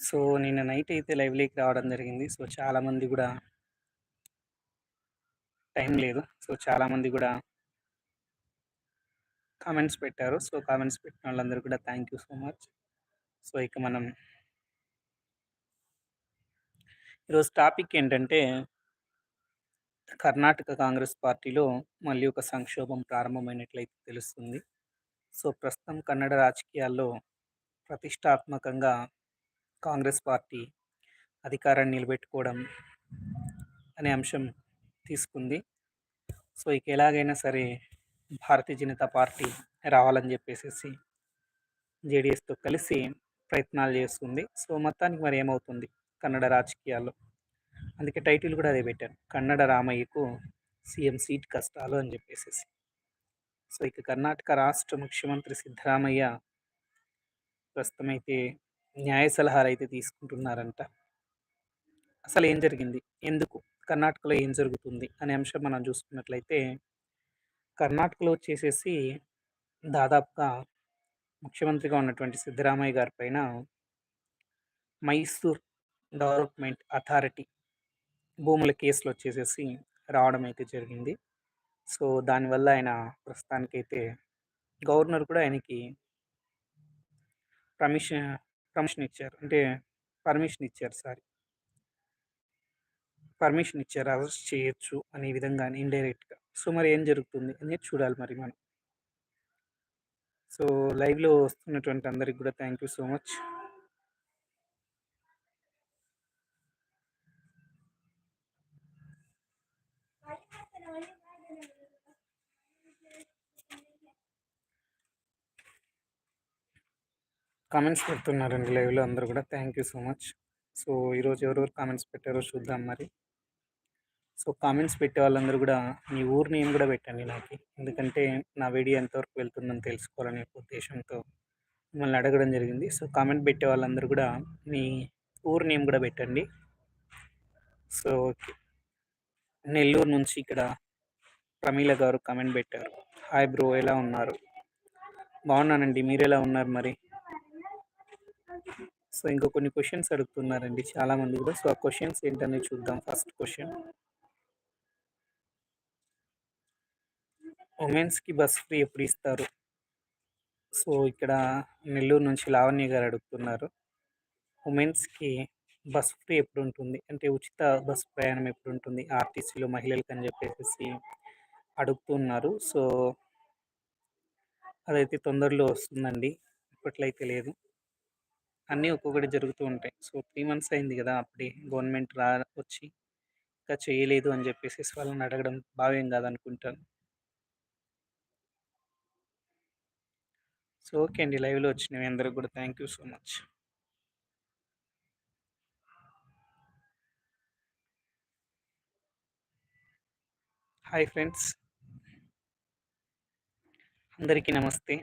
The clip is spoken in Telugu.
సో, నిన్న నైట్ అయితే లైవ్లీకి రావడం జరిగింది. సో, చాలామంది కూడా టైం లేదు. సో, చాలామంది కూడా కామెంట్స్ పెట్టారు. సో, కామెంట్స్ పెట్టిన వాళ్ళందరూ కూడా thank you so much. So, ఇక మనం ఈరోజు టాపిక్ ఏంటంటే కర్ణాటక కాంగ్రెస్ పార్టీలో మళ్ళీ ఒక సంక్షోభం ప్రారంభమైనట్లయితే తెలుస్తుంది. సో, ప్రస్తుతం కన్నడ రాజకీయాల్లో ప్రతిష్టాత్మకంగా కాంగ్రెస్ పార్టీ అధికారాన్ని నిలబెట్టుకోవడం అనే అంశం తీసుకుంది. సో, ఇక ఎలాగైనా సరే భారతీయ జనతా పార్టీ రావాలని చెప్పేసేసి జేడీఎస్‌తో కలిసి ప్రయత్నాలు చేస్తుంది. సో, మొత్తానికి మరి ఏమవుతుంది కన్నడ రాజకీయాల్లో? అందుకే టైటిల్ కూడా అదే పెట్టాను. కన్నడ రామయ్యకు సీఎం సీట్ కష్టాలు అని చెప్పేసేసి. సో, ఇక కర్ణాటక రాష్ట్ర ముఖ్యమంత్రి సిద్ధరామయ్య ప్రస్తుతమైతే న్యాయ సలహాలు అయితే తీసుకుంటున్నారంట. అసలు ఏం జరిగింది? ఎందుకు? కర్ణాటకలో ఏం జరుగుతుంది? అనే అంశం మనం చూసుకున్నట్లయితే కర్ణాటకలో వచ్చేసేసి దాదాపుగా ముఖ్యమంత్రిగా ఉన్నటువంటి సిద్ధరామయ్య గారి పైన మైసూర్ డెవలప్‌మెంట్ అథారిటీ భూముల కేసులు వచ్చేసేసి రావడం అయితే జరిగింది. సో, దానివల్ల ఆయన ప్రస్తుతానికైతే గవర్నర్ కూడా ఆయనకి పర్మిషన్ కమిషన్ ఇచ్చారు. అంటే పర్మిషన్ ఇచ్చారు సారీ. పర్మిషన్ ఇచ్చారు. అరెస్ట్ చేయొచ్చు అనే విధంగానే ఇండైరెక్ట్‌గా. సో, మరి ఏం జరుగుతుంది అనేది చూడాలి మరి మనం. సో, లైవ్‌లో వస్తున్నటువంటి అందరికి కూడా thank you so much. Comments పెడుతున్నారండి లైవ్‌లో అందరూ కూడా thank you so much. So, ఈరోజు ఎవరెవరు కామెంట్స్ పెట్టారో చూద్దాం మరి. సో, కామెంట్స్ పెట్టే వాళ్ళందరూ కూడా మీ ఊరు నేమ్ కూడా పెట్టండి నాకు ఎందుకంటే నా వీడియో ఎంతవరకు వెళ్తుందని తెలుసుకోవాలనే ఉద్దేశంతో మిమ్మల్ని అడగడం జరిగింది. సో, కామెంట్ పెట్టే వాళ్ళందరూ కూడా మీ ఊరు నేమ్ కూడా పెట్టండి. So, okay. నెల్లూరు నుంచి ఇక్కడ ప్రమీల గారు కామెంట్ పెట్టారు. హాయ్ బ్రో ఎలా ఉన్నారు? బాగున్నానండి. మీరు ఎలా ఉన్నారు మరి? సో, ఇంకా కొన్ని క్వశ్చన్స్ అడుగుతున్నారండి చాలామంది కూడా. సో, ఆ క్వశ్చన్స్ ఏంటనేది చూద్దాం. ఫస్ట్ క్వశ్చన్ ఉమెన్స్‌కి బస్ ఫ్రీ ఎప్పుడు ఇస్తారు? సో, ఇక్కడ నెల్లూరు నుంచి లావణ్య గారు అడుగుతున్నారు. ఉమెన్స్‌కి బస్ ఫ్రీ ఎప్పుడు ఉంటుంది అంటే ఉచిత బస్ ప్రయాణం ఎప్పుడు ఉంటుంది ఆర్టీసీలో అని చెప్పేసి అడుగుతున్నారు. సో అదైతే తొందరలో వస్తుందండి. ఇప్పట్లయితే లేదు. అన్నీ ఒక్కొక్కటి జరుగుతూ ఉంటాయి. సో, త్రీ మంత్స్ అయింది కదా అప్పుడే గవర్నమెంట్ రా వచ్చి ఇంకా చేయలేదు అని చెప్పేసి వాళ్ళని అడగడం భావ్యం కాదనుకుంటాను. సో, ఓకే అండి. లైవ్‌లో వచ్చినవి అందరికి కూడా thank you so much. Hi friends. అందరికీ నమస్తే.